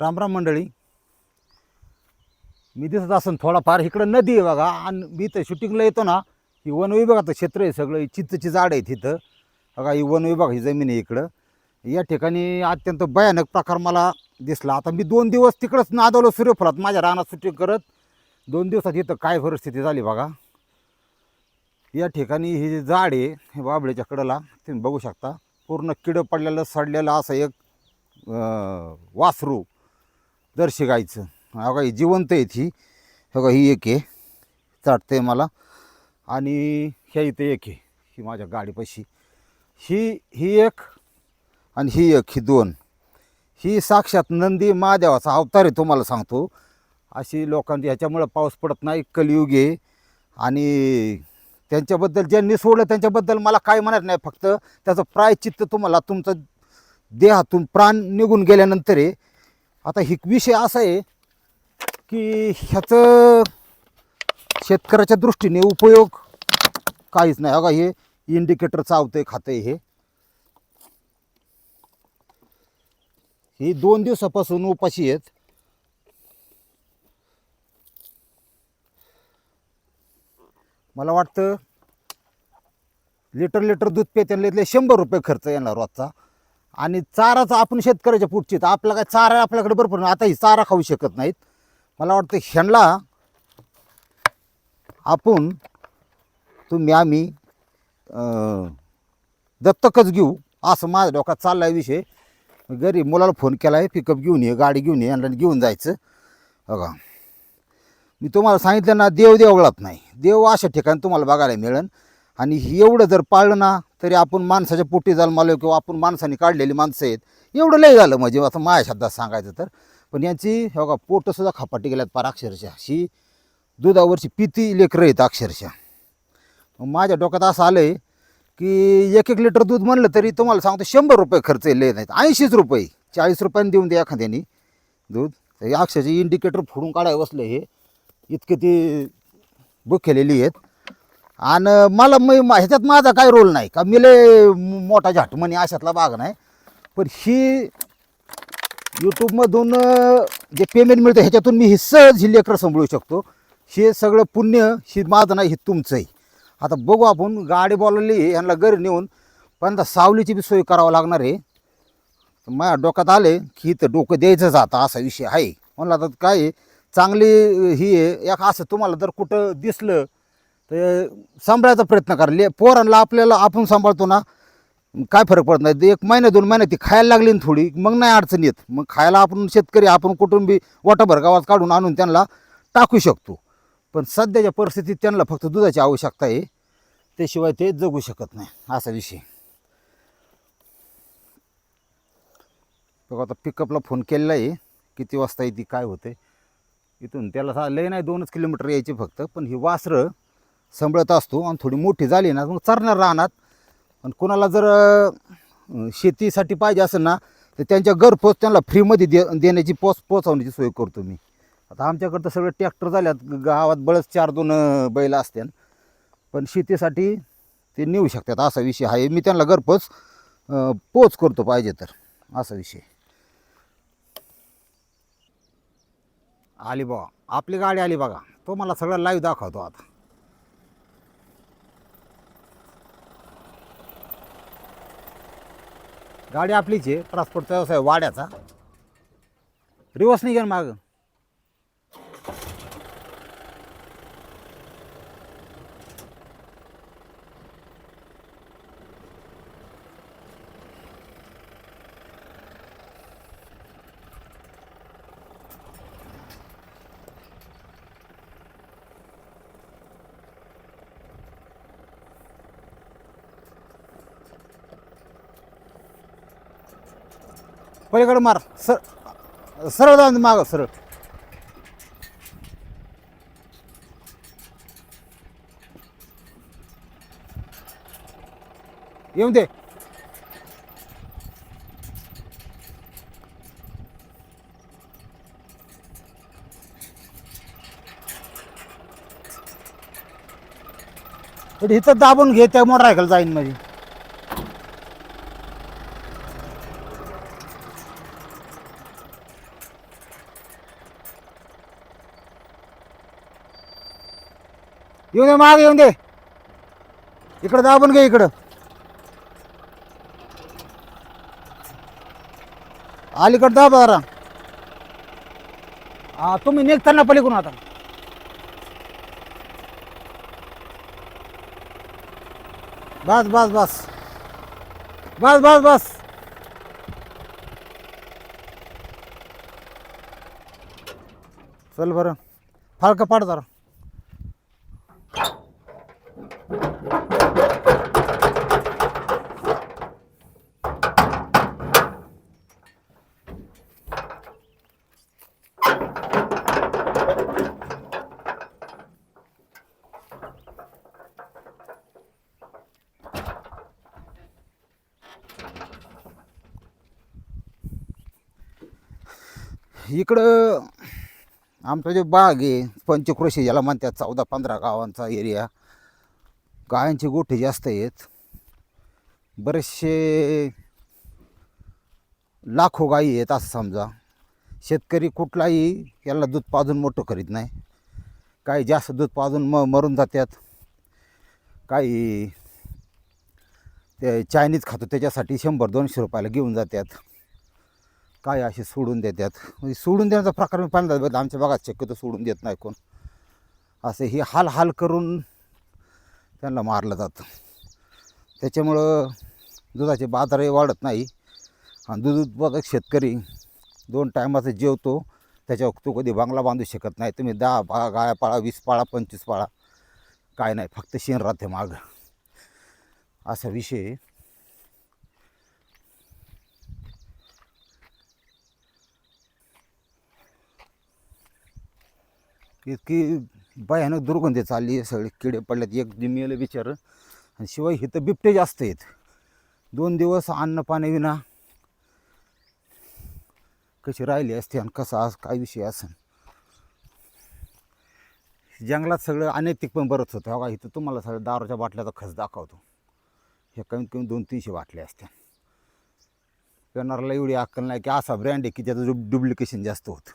रामराम मंडळी. मी दिसत असन थोडाफार. इकडं नदी आहे बघा. आणि मी इथं शूटिंगला येतो ना ही वन विभागाचं क्षेत्र आहे सगळं. चित्तची चिंचची झाड आहे तिथं बघा ही वन विभाग ही जमीन आहे इकडं. या ठिकाणी अत्यंत भयानक प्रकार मला दिसला. आता मी दोन दिवस तिकडंच नादवलं सूर्यफुलात. माझ्या रानात सुटी करत. दोन दिवसात इथं काय परिस्थिती झाली बघा. या ठिकाणी हे जे झाड आहे हे बाबळीच्या कडेला तुम्ही बघू शकता. पूर्ण किडं पडलेलं सडलेलं असं एक वासरू. दर्शी गायचं ही जिवंत आहे ती हो ही एक आहे. चाटते मला. आणि ह्या इथे एक आहे ही माझ्या गाडीपाशी. ही ही एक आणि ही एक ही दोन. ही साक्षात नंदी महादेवाचा अवतार आहे तुम्हाला सांगतो. अशी लोकांची ह्याच्यामुळं पाऊस पडत नाही कलियुग आहे. आणि त्यांच्याबद्दल ज्यांनी सोडलं त्यांच्याबद्दल मला काय म्हणत नाही फक्त त्याचं प्रायचित्त तुम्हाला तुमचं देहातून प्राण निघून गेल्यानंतर आहे. आता हिक विषय असा आहे की ह्याचं शेतकऱ्याच्या दृष्टीने उपयोग काहीच नाही. बघा हे इंडिकेटर चावते खाते हे. ही दोन दिवसापासून उपाशी आहेत. मला वाटतं लिटर लिटर दूध पेत्यांना इथले शंभर रुपये खर्च येणार रोजचा. आणि चाराचं आपण शेतकऱ्याच्या पुढची तर आपला काय चारा आपल्याकडे भरपूर नाही. आता ही चारा खाऊ शकत नाहीत. मला वाटतं ह्यांना आपण तुम्ही आम्ही दत्तकच घेऊ असं माझ्या डोक्यात चालला आहे विषय. घरी मुलाला फोन केला आहे पिकअप घेऊन ये गाडी घेऊन ये यांना घेऊन जायचं. बघा. मी तुम्हाला सांगितलं ना देव देवळात नाही. देव अशा ठिकाणी तुम्हाला बघायला मिळेल. आणि एवढं जर पाळलं ना तरी आपण माणसाच्या पोटी जाल मालो किंवा आपण माणसाने काढलेली माणसं आहेत. एवढं लय झालं म्हणजे आता माझ्या शब्दात सांगायचं तर. पण यांची हे बघा पोटंसुद्धा खपाटी गेल्यात पार अक्षरशः. ही दुधावरची पिती लेकरं आहेत अक्षरशः. मग माझ्या डोक्यात असं आलं आहे की एक एक लिटर दूध म्हणलं तरी तुम्हाला सांगतो शंभर रुपये खर्च येले नाहीत. ऐंशीच रुपये चाळीस रुपयाने देऊन द्या एखाद्याने दूध. तर हे अक्षरशः इंडिकेटर फोडून काढायला बसलं हे. इतके ती बुक केलेली आहेत. आणि मला मी मा- ह्याच्यात माझा काय रोल नाही का? मी लय मोठा झाट म्हणे अशातला भाग नाही. पण ही यूट्यूबमधून अं, जे पेमेंट मिळतं ह्याच्यातून मी ही सहज ही लेकरं सांभाळू शकतो. हे सगळं पुण्य ही माझं नाही हे तुमचं आहे आता बघू आपण गाडी बोलवली ह्यांना घरी नेऊन पण सावलीची बी सोय करावं लागणार आहे. तर माझ्या डोक्यात आले की इथं डोकं द्यायचंच आता असा विषय आहे. म्हणलं आता काय आहे, चांगली ही आहे. एक असं तुम्हाला जर कुठं दिसलं तर सांभाळायचा प्रयत्न करा. ले पोरांना आपल्याला आपण सांभाळतो ना काय फरक पडत नाही. एक महिना दोन महिने ती खायला लागली ना थोडी मग नाही अडचण येत. मग खायला आपण शेतकरी आपण कुटुंबी वाटाभर गावात काढून आणून त्यांना टाकू शकतो. पण सध्याच्या परिस्थितीत त्यांना फक्त दुधाची आवश्यकता आहे. त्याशिवाय ते जगू शकत नाही. असा विषय बघा आता पिकअपला फोन केलेला आहे. किती वाजता येते काय होते इथून त्याला लय नाही दोनच किलोमीटर यायचे फक्त. पण ही वासरं सांभाळत असतो आणि थोडी मोठी झाली ना मग चरणार राहणार आणि कोणाला जर शेतीसाठी पाहिजे असेल ना तर त्यांच्या घरपोच त्यांना फ्रीमध्ये दे देण्याची पोच पोचवण्याची सोय करतो मी. आता आमच्याकडं तर सगळे ट्रॅक्टर झाल्यात गावात बळच चार दोन बैल असतात पण शेतीसाठी ते नेऊ शकतात असा विषय आहे. मी त्यांना घरपोच पोच करतो पाहिजे तर असा विषय. आली बा आपली गाडी आली बघा. तो मला सगळं लाईव्ह दाखवतो आता. गाडी आपलीच आहे ट्रान्सपोर्टचा व्यवसाय वाड्याचा. रिवर्स नाही मागं. पलीकडे मार. सर सरळ जाऊन दे माग सरळ. येऊन दे. पण इथं दाबून घे त्या मोटरसायकल जाईन माझी. येऊन दे माग येऊन दे. इकडं दाबून घे इकडं. अलीकडं दाब जरा. हा तुम्ही निघताना पलीकडून आता. बस बस बस. बस बस बस. चल बरं. फाळकं पाड जरा. इकडं आमचा जे बाग आहे पंचक्रोशी याला म्हणतात चौदा पंधरा गावांचा एरिया गायांचे गोठे जास्त आहेत. बरेचसे लाखो गायी आहेत असं समजा. शेतकरी कुठलाही याला दूध पाजून मोठं करीत नाही. काही जास्त दूध पाजून म मरून जातात. काही ते चायनीज खातो त्याच्यासाठी शंभर दोनशे रुपयाला घेऊन जातात. काय असे सोडून देतात? म्हणजे सोडून देण्याचा प्रकार मी पाहिला बघ आमच्या भागात शक्यतो सोडून देत नाही कोण. असं ही हाल हाल करून त्यांना मारलं जातं. त्याच्यामुळं दुधाचे बाजारही वाढत नाही. आणि दूध उत्पादक शेतकरी दोन टायमाचं जेवतो त्याच्यावर तो कधी बांगला बांधू शकत नाही. तुम्ही दहा पाळा गाया पाळा वीस पाळा पंचवीस पाळा काय नाही फक्त शेण राहते माग. असा विषय इतकी भयानक दुर्गंधी चालली आहे सगळे किडे पडल्यात एक जिमेलं बिचार. आणि शिवाय इथं बिबटे जास्त आहेत. दोन दिवस अन्न पाणी विना कशी राहिली असते आणि कसा आज काय विषय असेल जंगलात सगळं अनैतिक पण बरंच होतं. हो बघा इथं तुम्हाला सगळं दारूच्या बाटल्याचा खस दाखवतो. हे कमीत कमी दोन तीनशे बाटल्या असत्या. पेनारला एवढी अक्कल नाही की असा ब्रँड आहे की त्याचं डुप्लिकेशन जास्त होतं.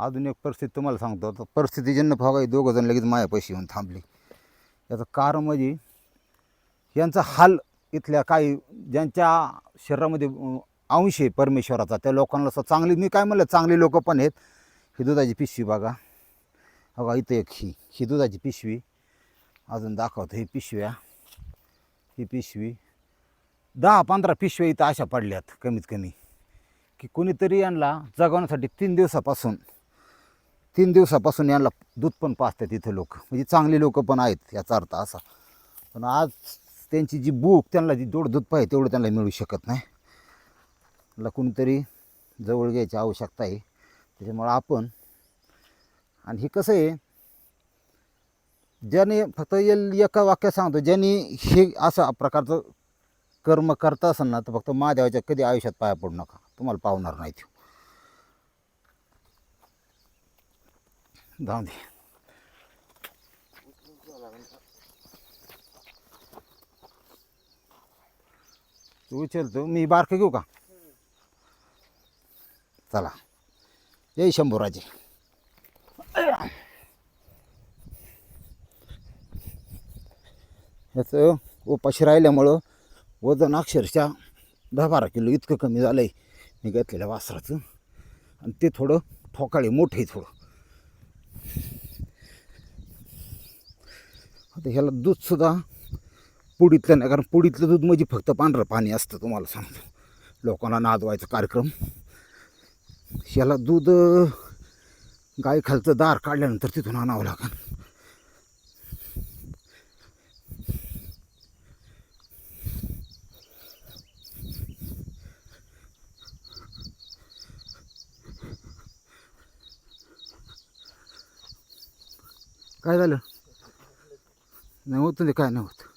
अजून एक परिस्थिती तुम्हाला सांगतो. आता परिस्थितीजन्य भागा दोघं जण लगेच मायापाशी येऊन थांबले. याचं कारण म्हणजे यांचा हाल इथल्या काही ज्यांच्या शरीरामध्ये अंश आहे परमेश्वराचा त्या लोकांना असं चांगली मी काय म्हणलं चांगली लोक पण आहेत. ही दुधाची पिशवी बघा. बघा इथं एक ही ही दुधाची पिशवी. अजून दाखवतो ही पिशव्या. ही पिशवी. दहा पंधरा पिशव्या इथं अशा पडल्यात कमीत कमी. की कोणीतरी यांना जगवण्यासाठी तीन दिवसापासून तीन दिवसापासून यांना दूध पण पाजतात इथे लोक. म्हणजे चांगली लोक पण आहेत याचा अर्थ असा. पण आज त्यांची जी भूक त्यांना जी जेवढं दूध पाहिजे तेवढं त्यांना मिळू शकत नाही. त्याला कुणीतरी जवळ घ्यायची आवश्यकता आहे. त्याच्यामुळं आपण आणि हे कसं आहे ज्याने फक्त एल एका वाक्यात सांगतो ज्यांनी हे असं प्रकारचं कर्म करता असाल ना तर फक्त महादेवाच्या कधी आयुष्यात पाया पडू नका. तुम्हाला पावणार नाही जाऊ दे तू उचलतो मी बारकं घेऊ का? चला. ये शंभूराजे. ह्याचं उपाशी राहिल्यामुळं वजन अक्षरशः दहा बारा किलो इतकं कमी झालं आहे मी घेतलेल्या वासराचं. आणि ते थोडं ठोकाळे मोठं आहे थोडं. आता ह्याला दूधसुद्धा पुडीतलं नाही कारण पुडीतलं दूध म्हणजे फक्त पांढरं पाणी असतं तुम्हाला सांगतो. लोकांना नादवायचा कार्यक्रम. ह्याला दूध अं, गाय खालचं दार काढल्यानंतर तिथून आणावं लागेल. काय झालं? नाही होतं ते काय नव्हतं.